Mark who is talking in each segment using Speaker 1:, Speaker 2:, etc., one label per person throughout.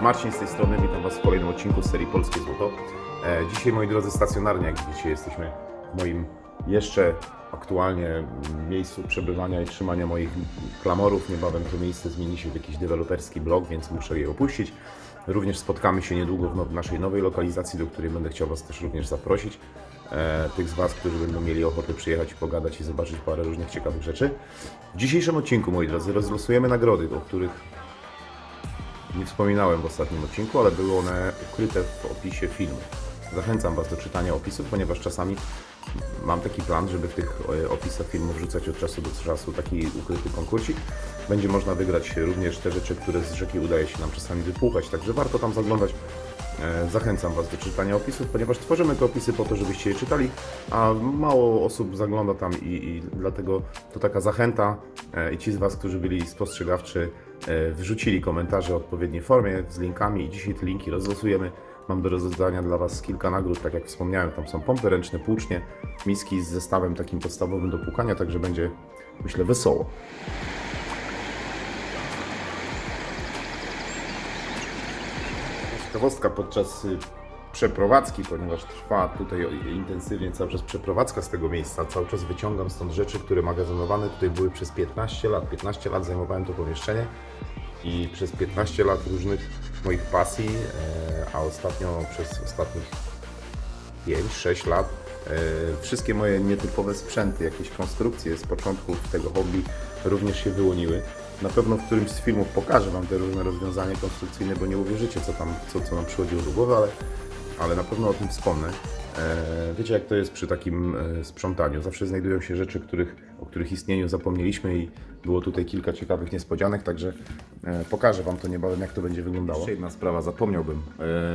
Speaker 1: Marcin z tej strony, witam Was w kolejnym odcinku z serii Polskie Złoto. E, Dzisiaj, moi drodzy, stacjonarnie, jak widzicie, jesteśmy w moim jeszcze aktualnie miejscu przebywania i trzymania moich klamorów. Niebawem to miejsce zmieni się w jakiś deweloperski blog, więc muszę je opuścić. Również spotkamy się niedługo w now- naszej nowej lokalizacji, do której będę chciał Was też również zaprosić. E, tych z Was, którzy będą mieli ochotę przyjechać i pogadać i zobaczyć parę różnych ciekawych rzeczy. W dzisiejszym odcinku, moi drodzy, rozlosujemy nagrody, o których nie wspominałem w ostatnim odcinku, ale były one ukryte w opisie filmu. Zachęcam Was do czytania opisów, ponieważ czasami mam taki plan, żeby w tych e, opisach filmu wrzucać od czasu do czasu taki ukryty konkursik. Będzie można wygrać również te rzeczy, które z rzeki udaje się nam czasami wypłuchać, także warto tam zaglądać. E, Zachęcam Was do czytania opisów, ponieważ tworzymy te opisy po to, żebyście je czytali, a mało osób zagląda tam i, i dlatego to taka zachęta e, i ci z Was, którzy byli spostrzegawczy, wrzucili komentarze w odpowiedniej formie z linkami i dzisiaj te linki rozlosujemy. Mam do rozdania dla Was kilka nagród, tak jak wspomniałem, tam są pompy ręczne, płucznie, miski z zestawem takim podstawowym do płukania, także będzie, myślę, wesoło. Ciekawostka podczas y, przeprowadzki, ponieważ trwa tutaj intensywnie cały czas przeprowadzka z tego miejsca, cały czas wyciągam stąd rzeczy, które magazynowane tutaj były przez 15 lat. 15 lat zajmowałem to pomieszczenie i przez 15 lat różnych moich pasji, e, a ostatnio przez ostatnich 5-6 lat e, wszystkie moje nietypowe sprzęty, jakieś konstrukcje z początków tego hobby również się wyłoniły. Na pewno w którymś z filmów pokażę Wam te różne rozwiązania konstrukcyjne, bo nie uwierzycie, co tam, co, co nam przychodziło do głowy, ale, ale na pewno o tym wspomnę. E, wiecie, jak to jest przy takim e, sprzątaniu. Zawsze znajdują się rzeczy, których, o których istnieniu zapomnieliśmy i było tutaj kilka ciekawych niespodzianek, także e, pokażę Wam to niebawem, jak to będzie wyglądało. Jeszcze jedna sprawa, zapomniałbym.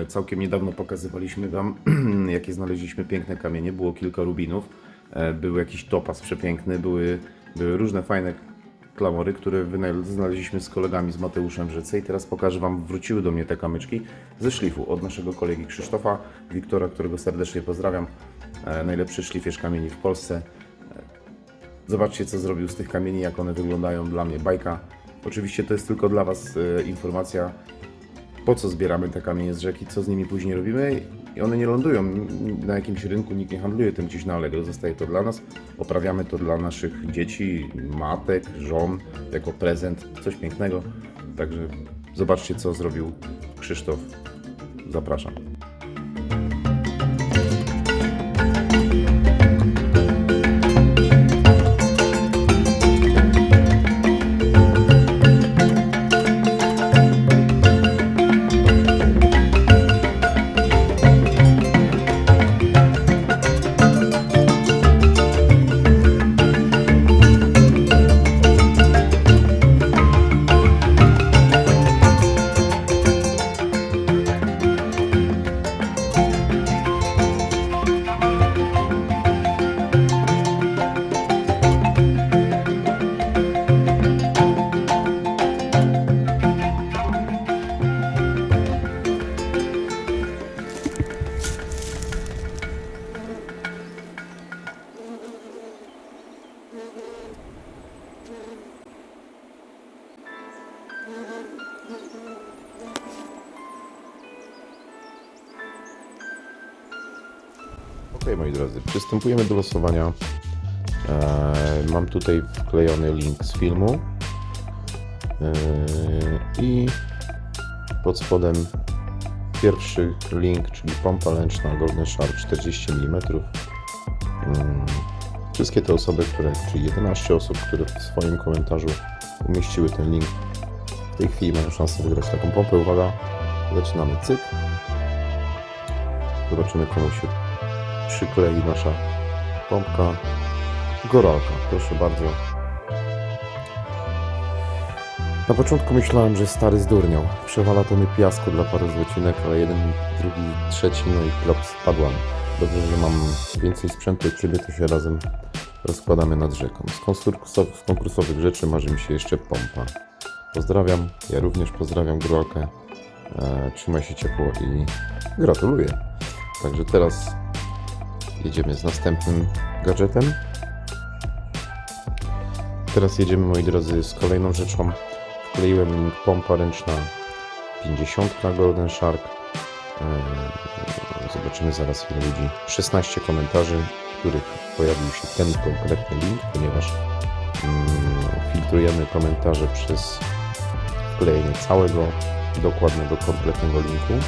Speaker 1: Całkiem niedawno pokazywaliśmy Wam, jakie znaleźliśmy piękne kamienie. Było kilka rubinów, był jakiś topaz przepiękny, były, były różne fajne klamory, które znaleźliśmy z kolegami z Mateuszem rzece i teraz pokażę Wam, wróciły do mnie te kamyczki ze szlifu od naszego kolegi Krzysztofa Wiktora, którego serdecznie pozdrawiam. E, najlepszy szlifierz kamieni w Polsce. E, Zobaczcie, co zrobił z tych kamieni, jak one wyglądają dla mnie. Bajka. Oczywiście to jest tylko dla Was e, informacja, po co zbieramy te kamienie z rzeki, co z nimi później robimy i one nie lądują na jakimś rynku, nikt nie handluje tym gdzieś na Allegro, zostaje to dla nas, oprawiamy to dla naszych dzieci, matek, żon, jako prezent, coś pięknego, także zobaczcie co zrobił Krzysztof, zapraszam. Ok, moi drodzy, przystępujemy do losowania. Eee, mam tutaj wklejony link z filmu Eee, i pod spodem pierwszy link, czyli pompa ręczna Golden Shark 40 mm. Mm, Wszystkie te osoby, które, czyli 11 osób, które w swoim komentarzu umieściły ten link, w tej chwili mają szansę wygrać taką pompę. Uwaga, zaczynamy cyk. Zobaczymy, komu się przyklei nasza pompka. Goralka, proszę bardzo. Na początku myślałem, że stary zdurniał. Przewala tony piasku dla paru złocinek, ale jeden, drugi, trzeci, no i klop spadłam. Dobrze, że mam więcej sprzętu od Ciebie, to się razem rozkładamy nad rzeką. Z, konkursow- z konkursowych rzeczy marzy mi się jeszcze pompa. Pozdrawiam, ja również pozdrawiam Goralkę. E, trzymaj się ciepło i gratuluję. Także teraz jedziemy z następnym gadżetem. Teraz jedziemy, moi drodzy, z kolejną rzeczą. Wkleiłem link pompa ręczna 50 Golden Shark. Eee, Zobaczymy zaraz ile ludzi. 16 komentarzy, w których pojawił się ten konkretny link, ponieważ mm, filtrujemy komentarze przez wklejenie całego dokładnego, kompletnego linku.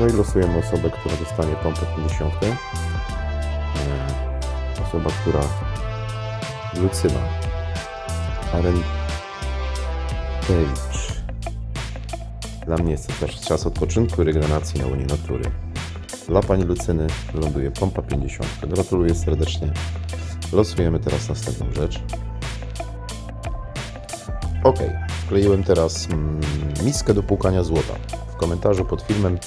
Speaker 1: No i losujemy osobę, która dostanie pompę 50. Eee, Osoba, która Lucyna Aren Page. Dla mnie jest to też czas odpoczynku regeneracji na łonie natury. Dla pani Lucyny ląduje pompa 50. Gratuluję serdecznie. Losujemy teraz następną rzecz. Ok, wkleiłem teraz mm, miskę do płukania złota. W komentarzu pod filmem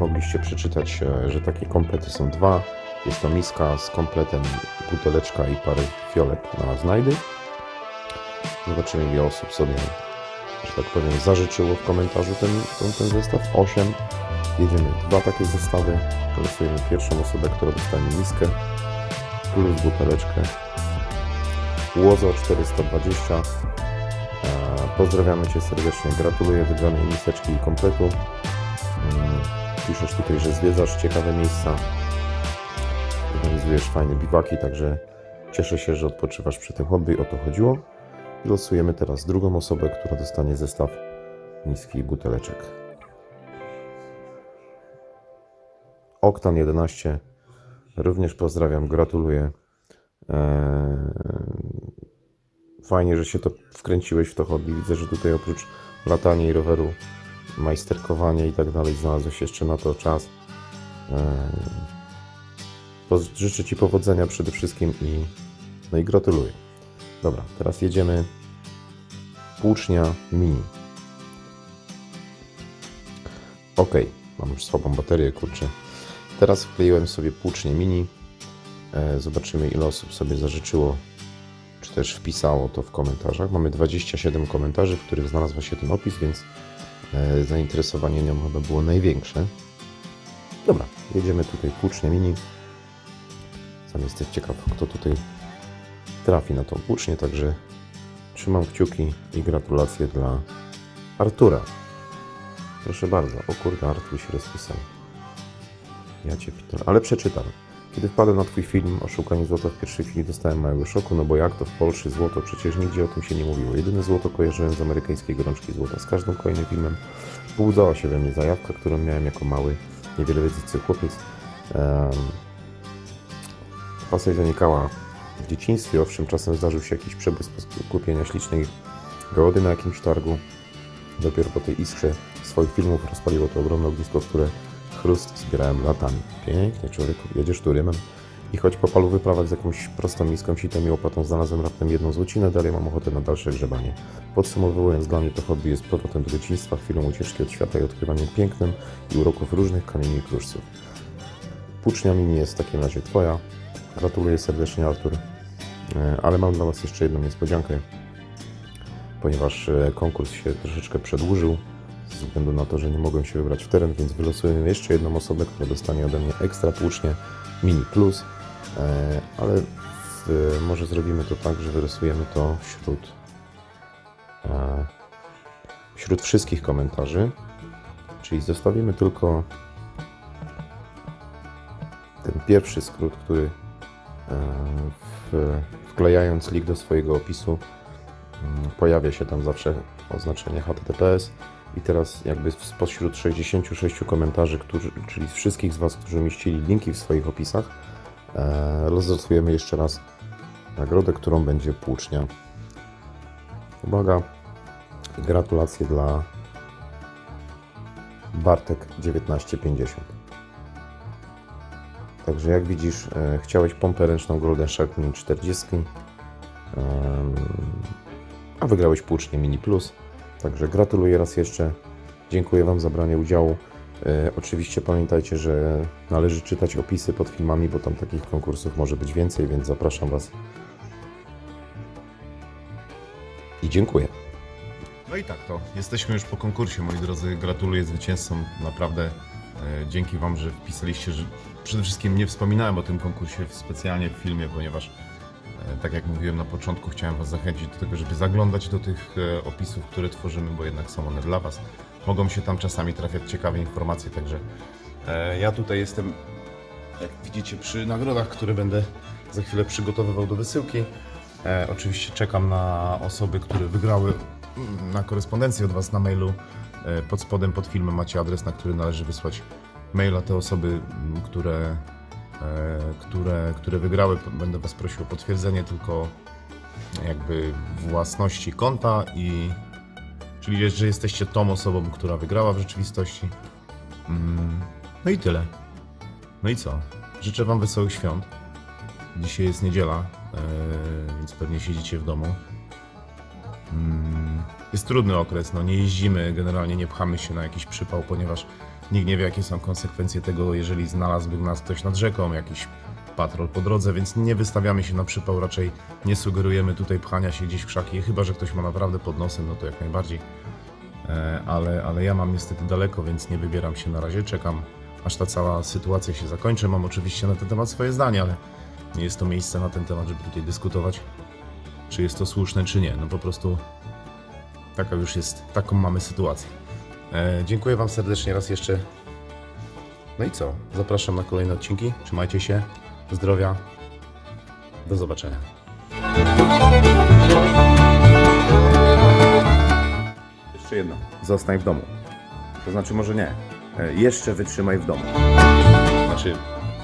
Speaker 1: mogliście przeczytać, e, że takie komplety są dwa. Jest to miska z kompletem buteleczka i parę fiolek na znajdy. Zobaczymy ile osób sobie, że tak powiem, zażyczyło w komentarzu ten, ten, ten zestaw. 8. Jedziemy dwa takie zestawy. Losujemy pierwszą osobę, która dostanie miskę plus buteleczkę. Łozo 420. E, Pozdrawiamy Cię serdecznie. Gratuluję wygranej miseczki i kompletu. Piszesz tutaj, że zwiedzasz ciekawe miejsca. Organizujesz fajne biwaki, także cieszę się, że odpoczywasz przy tym hobby. O to chodziło. I losujemy teraz drugą osobę, która dostanie zestaw miski i buteleczek. Oktan 11. Również pozdrawiam, gratuluję. Eee, Fajnie, że się to wkręciłeś w to hobby. Widzę, że tutaj oprócz latania i roweru, majsterkowania i tak dalej, znalazłeś jeszcze na to czas. Życzę Ci powodzenia przede wszystkim i, no i gratuluję. Dobra, teraz jedziemy Płucznia Mini. Ok, mam już słabą baterię, kurczę. Teraz wkleiłem sobie Płucznię Mini. E, zobaczymy ile osób sobie zażyczyło, czy też wpisało to w komentarzach. Mamy 27 komentarzy, w których znalazł się ten opis, więc zainteresowanie nią chyba było największe. Dobra, jedziemy tutaj Płucznię Mini. Sam jestem ciekaw, kto tutaj trafi na tą płucznię, także trzymam kciuki i gratulacje dla Artura. Proszę bardzo. O kurde, Artur się rozpisał. Ja cię pitor. Ale przeczytam. Kiedy wpadłem na twój film o szukaniu złota w pierwszej chwili dostałem małego szoku, no bo jak to w Polsce złoto? Przecież nigdzie o tym się nie mówiło. Jedyne złoto kojarzyłem z amerykańskiej gorączki złota. Z każdym kolejnym filmem pobudzała się we mnie zajawka, którą miałem jako mały, niewiele wiedzący chłopiec. Um, Pasja zanikała w dzieciństwie, owszem, czasem zdarzył się jakiś przebłysk kupienia ślicznej gołody na jakimś targu. Dopiero po tej iskrze swoich filmów rozpaliło to ogromne ognisko, które chrust zbierałem latami. Pięknie, człowieku, jedziesz turymem. I choć po palu wyprawach z jakąś prostą miską, sitem i łopatą znalazłem raptem jedną złocinę, dalej mam ochotę na dalsze grzebanie. Podsumowując, dla mnie to hobby jest powrotem do dzieciństwa, chwilą ucieczki od świata i odkrywaniem pięknem i uroków różnych kamieni i kruszców. Płucznia mini jest w takim razie Twoja. Gratuluję serdecznie, Artur. E, Ale mam dla Was jeszcze jedną niespodziankę, ponieważ e, konkurs się troszeczkę przedłużył ze względu na to, że nie mogłem się wybrać w teren, więc wylosujemy jeszcze jedną osobę, która dostanie ode mnie ekstra płucznię Mini Plus. E, Ale w, może zrobimy to tak, że wylosujemy to wśród, e, wśród wszystkich komentarzy. Czyli zostawimy tylko ten pierwszy skrót, który e, w, wklejając link do swojego opisu mm, pojawia się tam zawsze oznaczenie HTTPS i teraz jakby spośród 66 komentarzy, którzy, czyli wszystkich z Was, którzy umieścili linki w swoich opisach, e, jeszcze raz nagrodę, którą będzie płucznia. Uwaga, gratulacje dla Bartek 1950. Także jak widzisz, e, chciałeś pompę ręczną Golden Shark Mini 40, em, a wygrałeś płucznię Mini Plus. Także gratuluję raz jeszcze. Dziękuję Wam za branie udziału. E, oczywiście pamiętajcie, że należy czytać opisy pod filmami, bo tam takich konkursów może być więcej, więc zapraszam Was. I dziękuję. No i tak to. Jesteśmy już po konkursie, moi drodzy. Gratuluję zwycięzcom. Naprawdę e, dzięki Wam, że wpisaliście, że przede wszystkim nie wspominałem o tym konkursie specjalnie w filmie, ponieważ tak jak mówiłem na początku, chciałem Was zachęcić do tego, żeby zaglądać do tych e, opisów, które tworzymy, bo jednak są one dla Was. Mogą się tam czasami trafiać ciekawe informacje, także e, ja tutaj jestem, jak widzicie, przy nagrodach, które będę za chwilę przygotowywał do wysyłki. E, oczywiście czekam na osoby, które wygrały mm, na korespondencję od Was na mailu. E, pod spodem, pod filmem macie adres, na który należy wysłać maila. Te osoby, które, e, które, które wygrały, będę Was prosił o potwierdzenie tylko jakby własności konta i czyli że jesteście tą osobą, która wygrała w rzeczywistości. Mm, No i tyle. No i co? Życzę Wam wesołych świąt. Dzisiaj jest niedziela, e, więc pewnie siedzicie w domu. Mm, Jest trudny okres, no nie jeździmy, generalnie nie pchamy się na jakiś przypał, ponieważ nikt nie wie jakie są konsekwencje tego, jeżeli znalazłby nas ktoś nad rzeką, jakiś patrol po drodze, więc nie wystawiamy się na przypał, raczej nie sugerujemy tutaj pchania się gdzieś w krzaki, chyba że ktoś ma naprawdę pod nosem, no to jak najbardziej. E, Ale, ale ja mam niestety daleko, więc nie wybieram się na razie, czekam aż ta cała sytuacja się zakończy. Mam oczywiście na ten temat swoje zdanie, ale nie jest to miejsce na ten temat, żeby tutaj dyskutować, czy jest to słuszne, czy nie. No po prostu taka już jest, taką mamy sytuację. E, dziękuję Wam serdecznie raz jeszcze. No i co? Zapraszam na kolejne odcinki. Trzymajcie się. Zdrowia. Do zobaczenia. Jeszcze jedno. Zostań w domu. To znaczy może nie. E, Jeszcze wytrzymaj w domu. Znaczy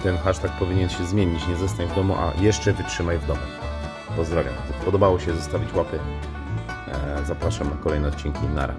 Speaker 1: ten hashtag powinien się zmienić. Nie zostań w domu, a jeszcze wytrzymaj w domu. Pozdrawiam. Podobało się zostawić łapy. E, Zapraszam na kolejne odcinki. Nara.